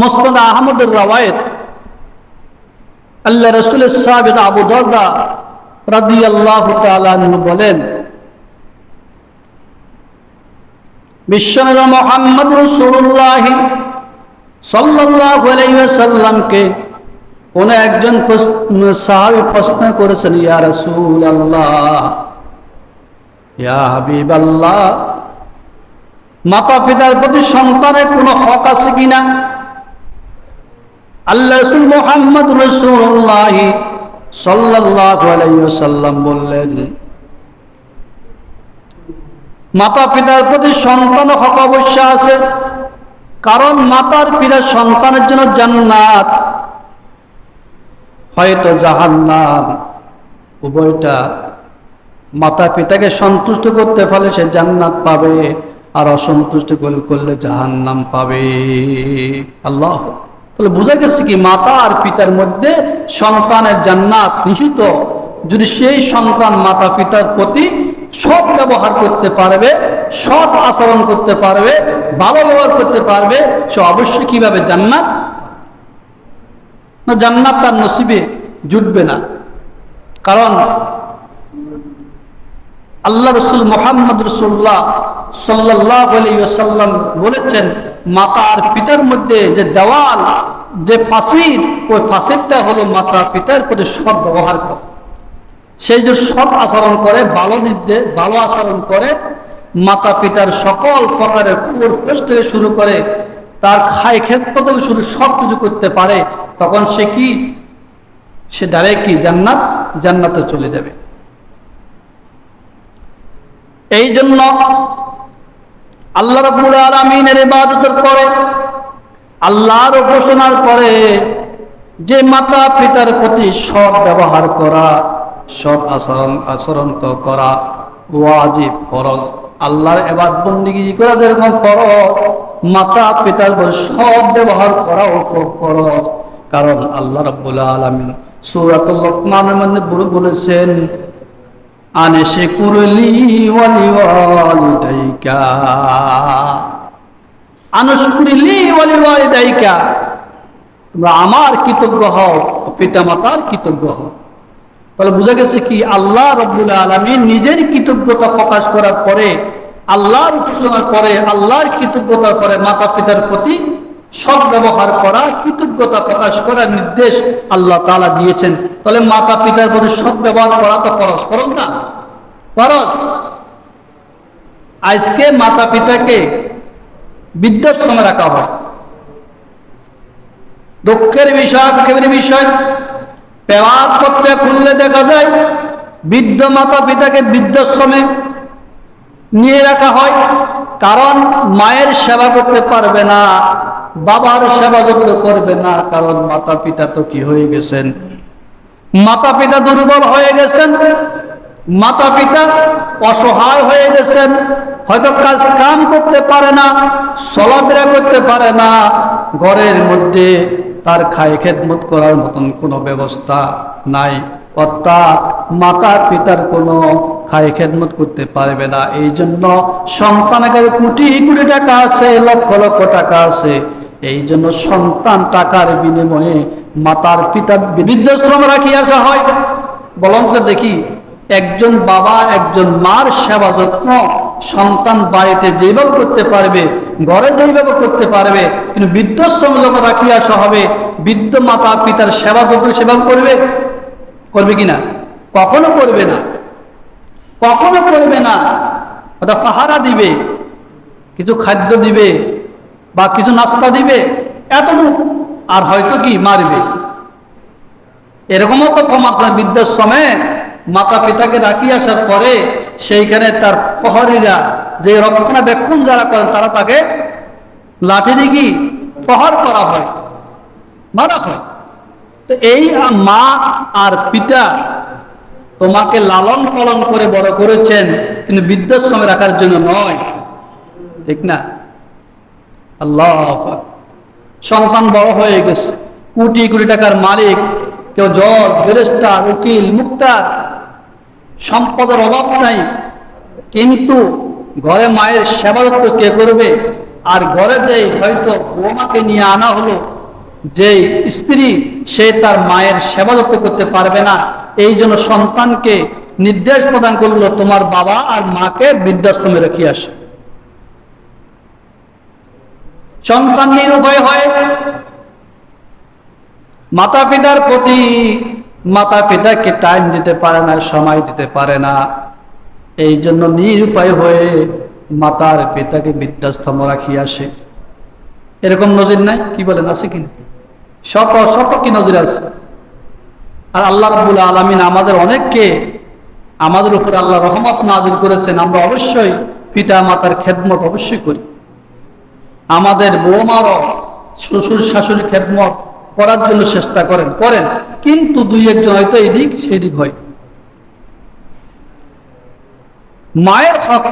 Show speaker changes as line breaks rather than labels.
মোস্তাদ আহমদের রওয়ায়ত। আল্লাহ রসুলের সাহেব আবু দরদা রাদি আল্লাহ বলেন কোন একজন প্রশ্ন করেছেন, ইয়া আল্লাহ ইয়া মাতা পিতার প্রতি সন্তানের কোনো হক আছে কিনা? আল্লাহ মাতা পিতার প্রতি সন্তান হক অবশ্য আছে, কারণ মাতার পিতা সন্তানের জন্য জান্নাত, হয়তো জাহান্নাম, উভয়টা মাতা পিতাকে সন্তুষ্ট করতে ফলে সে জান্নাত পাবে, আর অসন্তুষ্ট করলে জাহান্নাম পাবে। আল্লাহ তাহলে বোঝা গেছে কি মাতা আর পিতার মধ্যে সন্তানের জান্নাত নিহিত। যদি সেই সন্তান মাতা পিতার প্রতি সৎ ব্যবহার করতে পারবে, সৎ আচরণ করতে পারবে, ভালো ব্যবহার করতে পারবে, সে অবশ্যই কীভাবে জান্নাত? না জান্নাত তার নসিবে জুটবে না। কারণ আল্লাহ রসুল মোহাম্মদ রসুল্লাহ সাল্লাহ সাল্লাম বলেছেন মাতা আর পিতার মধ্যে যে দেওয়াল, যে ফাঁসির ওই ফাঁসিরটা হলো মাতা পিতার প্রতি সৎ ব্যবহার করে। সেই যে সৎ আচরণ করে, ভালো নির্দেশ, ভালো আচরণ করে, মাতা পিতার সকল প্রকারের খবর থেকে শুরু করে, তার খাই ক্ষেত্র থেকে শুরু সব কিছু করতে পারে, তখন সে কি? সে ডাইরেক্ট কি? জান্নাত, জান্নাতে চলে যাবে। এই জন্য আল্লাহ রব্বুল আলমিনের ইবাদতের পরে, আল্লাহর উপাসনার পরে যে মাতা পিতার প্রতি সৎ ব্যবহার করা, সৎ আচরণ আচরণ করা ওয়াজিব ফরজ। আল্লাহর এবার বন্দিগি করা যেরকম ফরজ, মাতা পিতার প্রতি সৎ ব্যবহার করা ও ফরজ। কারণ আল্লাহ রব্বুল আলমিন সৌরাতুল লোকমানের মধ্যে বলেছেন আনে সে কুরলি ওয়ালি ওয়ালিদাইকা আনুষ্কুরিলি ওয়ালি ওয়ালিদাইকা তোমরা আমার কৃতজ্ঞ হও পিতা মাতার কৃতজ্ঞ হও। তাহলে বোঝা গেছে কি, আল্লাহ রব্বুল আলমী নিজের কৃতজ্ঞতা প্রকাশ করার পরে, আল্লাহর উপাসনার পরে, আল্লাহর কৃতজ্ঞতার পরে মাতা পিতার প্রতি সৎ ব্যবহার করা, কৃতজ্ঞতা প্রকাশ করার নির্দেশ আল্লাহ তালা দিয়েছেন। তাহলে মাতা পিতার প্রতি সৎ ব্যবহার করা তো ফরজ ফরজ না? ফরজ। আজকে মাতা পিতাকে বৃদ্ধাশ্রমে রাখা হয়। দুঃখের বিষয় আক্ষেপের বিষয়। পেওয়ার পত্রে খুললে দেখা যায়, বৃদ্ধ মাতা পিতাকে বৃদ্ধাশ্রমে নিয়ে রাখা হয়। কারণ মায়ের সেবা করতে পারবে না, বাবার সেবা যত্ন করবে না, কারণ মাতা পিতা তো কি হয়ে গেছেন? মাতা পিতা দুর্বল হয়ে গেছেন মাতা পিতা অসহায় হয়ে গেছেন হয়তো কাজ কাম করতে পারে না চলাফেরা করতে পারে না, ঘরের মধ্যে তার খায় খেদমত করার মতন কোনো ব্যবস্থা নাই। অর্থাৎ মাতা পিতার কোনো খায় খেদমত করতে পারবে না। এই জন্য সন্তানের কোটি কোটি টাকা আছে, লক্ষ লক্ষ টাকা আছে। এই জন্য সন্তান টাকার বিনিময়ে মাতার পিতার বৃদ্ধাশ্রম আসা হয়। বলন্ত দেখি, একজন বাবা, একজন মার সেবা যত্ন সন্তান বাড়িতে যেভাবে করতে পারবে, ঘরে যেভাবে করতে পারবে, কিন্তু বৃদ্ধাশ্রম যখন রাখি আসা হবে, বৃদ্ধ মাতা পিতার সেবা যত্ন সেবা করবে? করবে কিনা কখনো করবে না। কখনো করবে না। ওটা পাহারা দিবে, কিছু খাদ্য দিবে বা কিছু নাস্তা দিবে, এতটুকু। আর হয়তো কি মারবে? এরকমও তো ক্ষমার বৃদ্ধাশ্রমে মাতা পিতাকে রাখি আসার পরে সেইখানে তার প্রহরীরা যে রক্ষণাবেক্ষণ যারা করেন, তারা তাকে লাঠি দিয়ে কি প্রহার করা হয়, মারা হয়। তো এই মা আর পিতা তোমাকে লালন পালন করে বড় করেছেন, কিন্তু বৃদ্ধাশ্রমে রাখার জন্য নয়। ঠিক না? আল্লাহ সন্তান বড় হয়ে গেছে। কোটি কোটি টাকার মালিক, কেউ জজ বেরেস্টার উকিল, মুক্তার সম্পদের অভাব নাই, কিন্তু ঘরে মায়ের সেবা যত্ন কে করবে? আর ঘরে যে হয়তো বৌমাকে নিয়ে আনা হলো যে স্ত্রী, সে তার মায়ের সেবা যত্ন করতে পারবে না। এই জন্য সন্তানকে নির্দেশ প্রদান করল তোমার বাবা আর মাকে বৃদ্ধাশ্রমে রেখে আসে। সন্তান নিরুপায় হয়। মাতা পিতার প্রতি মাতা পিতাকে টাইম দিতে পারে না, সময় দিতে পারে না। এই জন্য নিরুপায় হয়ে মাতার পিতাকে বৃদ্ধাশ্রম রাখি আসে। এরকম নজির নাই? কি বলেন, আছে কি? শত শত কি নজির আছে? আর আল্লাহ রাবুল আলমিন আমাদের অনেককে আমাদের উপর আল্লাহ রহমত নাজির করেছেন, আমরা অবশ্যই পিতা মাতার খেদমত অবশ্যই করি। আমাদের বৌমারও, শ্বশুর শাশুড়ি খেদমত করার জন্য চেষ্টা করেন করেন। কিন্তু দুই একজন হয়তো এদিক সেদিক হয়। মায়ের হক